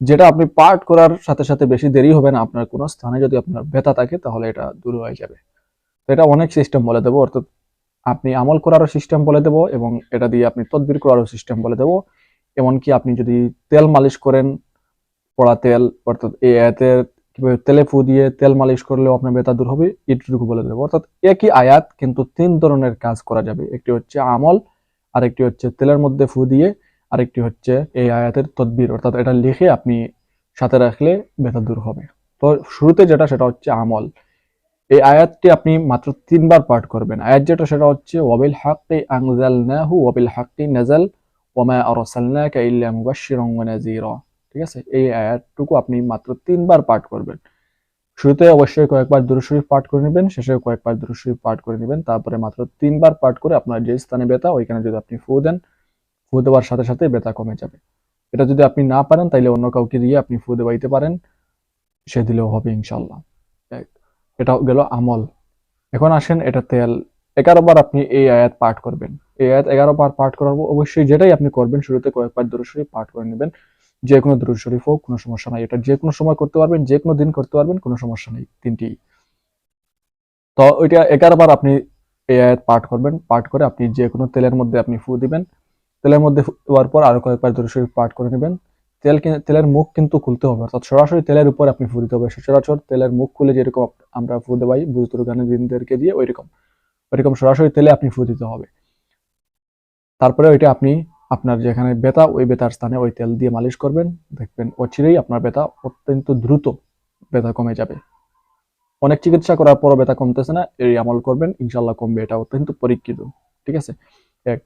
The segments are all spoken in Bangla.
যেটা আপনি পার্ট করার সাথে সাথে বেশি দেরি হবে না আপনার কোনো স্থানে যদি আপনার ব্যথা থাকে, তাহলে এটা দূর হয়ে যাবে। এটা অনেক সিস্টেম বলে দেবো, অর্থাৎ আপনি আমল করারও সিস্টেম বলে দেবো এবং এটা দিয়ে আপনি তদবির করারও সিস্টেম বলে দেবো। এমনকি আপনি যদি তেল মালিশ করেন পড়া তেল, অর্থাৎ এই আয়াতের কীভাবে তেলে ফু দিয়ে তেল মালিশ করলেও আপনার ব্যথা দূর হবে, এটুকু বলে দেবো। অর্থাৎ একই আয়াত কিন্তু তিন ধরনের কাজ করা যাবে, একটি হচ্ছে আমল, আরেকটি হচ্ছে তেলের মধ্যে ফু দিয়ে আরেকটি হচ্ছে এই আয়াতের তদবির, অর্থাৎ এটা লিখে আপনি সাথে রাখলে ব্যথা দূর হবে। তো শুরুতে যেটা, সেটা হচ্ছে আমল। এই আয়াতটি আপনি মাত্র তিনবার পাঠ করবেন। আয়াত যেটা, সেটা হচ্ছে, ওয়াবিল হাক্কি আনজালনাহু, ওয়াবিল হাক্কি নাজাল ওমা আরসালনাকা ইল্লা মুবাশশিরান ঠিক আছে? এই আয়াতটুকু আপনি মাত্র তিনবার পাঠ করবেন। শুরুতে অবশ্যই কয়েকবার দুরূদ শরীফ পাঠ করে নেবেন, শেষে কয়েকবার দুরূদ শরীফ পাঠ করে নেবেন। তারপরে মাত্র তিনবার পাঠ করে আপনার যে স্থানে ব্যথা, ওইখানে যদি আপনি ফু দেন ফু দেওয়ার সাথে সাথে ব্যথা কমে যাবে। এটা যদি আপনি না পারেন, তাইলে অন্য কাউকে দিয়ে আপনি ফু দেওয়াইতে পারেন, সে দিলেও হবে ইনশাল্লাহ এটা গেল আমল। এখন আসেন, এটা তেল। এগারো বার আপনি এই আয়াত পাঠ করবেন। এই আয়াত এগারো বার পাঠ করার অবশ্যই যেটাই আপনি করবেন, শুরুতে কয়েকবার দূর শরীফ পাঠ করে নেবেন। যে কোনো দূর শরীফ হোক, কোনো সমস্যা নাই। এটা যে কোনো সময় করতে পারবেন যে কোনো দিন করতে পারবেন, কোনো সমস্যা নেই। তিনটি। তো ওইটা এগারো বার আপনি এই আয়াত পাঠ করবেন। পাঠ করে আপনি যে কোনো তেলের মধ্যে আপনি ফু দিবেন। তেলের মধ্যে দেওয়ার পর আরও কয়েকবার দূর শরীফ পাঠ করে নেবেন। তেল তেলের মুখ কিন্তু খুলতে হবে, অর্থাৎ সরাসরি তেলের উপর আপনি ফু দিতে হবে। সচরাচর তেলের মুখ খুলে যেরকম আমরা ফু দেওয়াই বুজুর্গ গানের দিনদেরকে দিয়ে ওইরকম ওইরকম সরাসরি তেলে আপনি ফু দিতে হবে। তারপরে ওইটা আপনি আপনার যেখানে ব্যথা ওই ব্যথার স্থানে ওই তেল দিয়ে মালিশ করবেন। দেখবেন অচিরেই আপনার ব্যথা অত্যন্ত দ্রুত ব্যথা কমে যাবে। অনেক চিকিৎসা করার পরও ব্যথা কমতেছে না এই আমল করবেন ইনশাল্লাহ কমবে। এটা অত্যন্ত পরীক্ষিত, ঠিক আছে? এক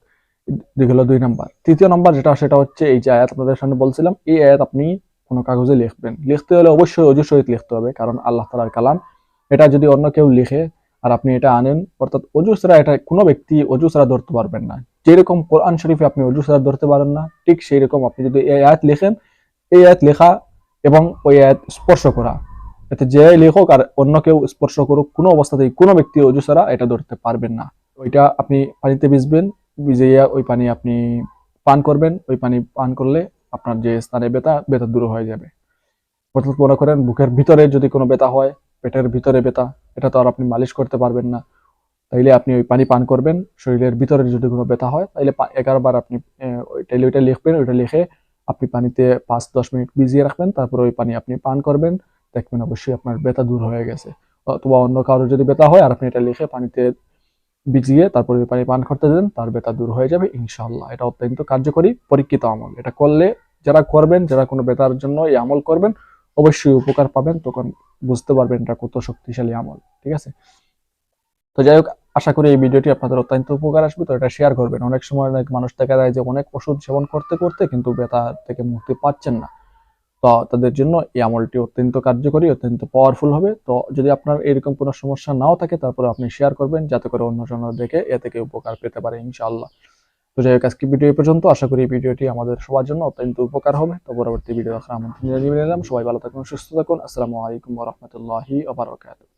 হলো দুই নাম্বার। তৃতীয় নাম্বার যেটা, সেটা হচ্ছে এই যে আয়াত আপনাদের সামনে বলছিলাম, এই আয়াত আপনি কোনো কাগজে লিখবেন। লিখতে হলে অবশ্যই লিখতে হবে, কারণ আল্লাহ তালার কালাম। এটা যদি অন্য কেউ লিখে আর আপনি এটা আনেন, অর্থাৎ অজু ছাড়া এটা কোনো ব্যক্তি অজু ছাড়া ধরতে পারবেন না। যেরকম কোরআন শরীফে আপনি অজু ছাড়া ধরতে পারেন না, ঠিক সেই রকম আপনি যদি এই আয়াত লিখেন, এই আয়াত লেখা এবং ওই আয়াত স্পর্শ করা। এতে যে লেখক আর অন্য কেউ স্পর্শ করুক, কোনো অবস্থাতেই কোনো ব্যক্তি অজু ছাড়া এটা ধরতে পারবেন না। ওইটা আপনি পানিতে ভিজবেন ভিজাইয়া ওই পানি আপনি পান করবেন, ওই পানি পান করলে আপনার যে স্থানে ব্যথা ব্যথা দূর হয়ে যাবে। অর্থাৎ মনে করেন, বুকের ভিতরে যদি কোনো ব্যথা হয়, পেটের ভিতরে ব্যথা, এটা তো আর আপনি মালিশ করতে পারবেন না। তাইলে আপনি ওই পানি পান করবেন, শরীরের ভিতরে যদি কোনো ব্যথা হয়, তাইলে এগারো বার আপনি ওইটা ওইটা লিখবেন, ওইটা লিখে আপনি পানিতে পাঁচ দশ মিনিট ভিজিয়ে রাখবেন, তারপর ওই পানি আপনি পান করবেন, দেখবেন অবশ্যই আপনার ব্যথা দূর হয়ে গেছে। অথবা অন্য কারোর যদি ব্যথা হয়, আর আপনি এটা লিখে পানিতে ভিজিয়ে তারপরে পানি পান করতে দেন, তার ব্যথা দূর হয়ে যাবে, ইনশাআল্লাহ। এটা অত্যন্ত কার্যকরী পরীক্ষিত আমল। এটা করলে যারা করবেন, যারা কোনো ব্যথার জন্য এই আমল করবেন, অবশ্যই উপকার পাবেন, তখন বুঝতে পারবেন এটা কত শক্তিশালী আমল, ঠিক আছে? তো যাই হোক, আশা করি এই ভিডিওটি আপনাদের অত্যন্ত উপকার আসবে। তো এটা শেয়ার করবেন। অনেক সময় অনেক মানুষ দেখা যায় যে অনেক ওষুধ সেবন করতে করতে কিন্তু ব্যথা থেকে মুক্তি পাচ্ছেন না। তো তাদের জন্য এই আমলটি অত্যন্ত কার্যকরী, অত্যন্ত পাওয়ারফুল হবে। তো যদি আপনার এরকম কোনো সমস্যা নাও থাকে তারপরে আপনি শেয়ার করবেন, যাতে করে অন্য জন দেখে এ থেকে উপকার পেতে পারে ইনশাআল্লাহ। তো যাই হোক, আজকে ভিডিও পর্যন্ত। আশা করি ভিডিওটি আমাদের সবার জন্য অত্যন্ত উপকার হবে। তো পরবর্তী ভিডিও দেখার আমন্ত্রণ জানিয়ে নিলাম। সবাই ভালো থাকুন, সুস্থ থাকুন। আসসালামু আলাইকুম রহমতুল্লাহি বারাকাতুহু।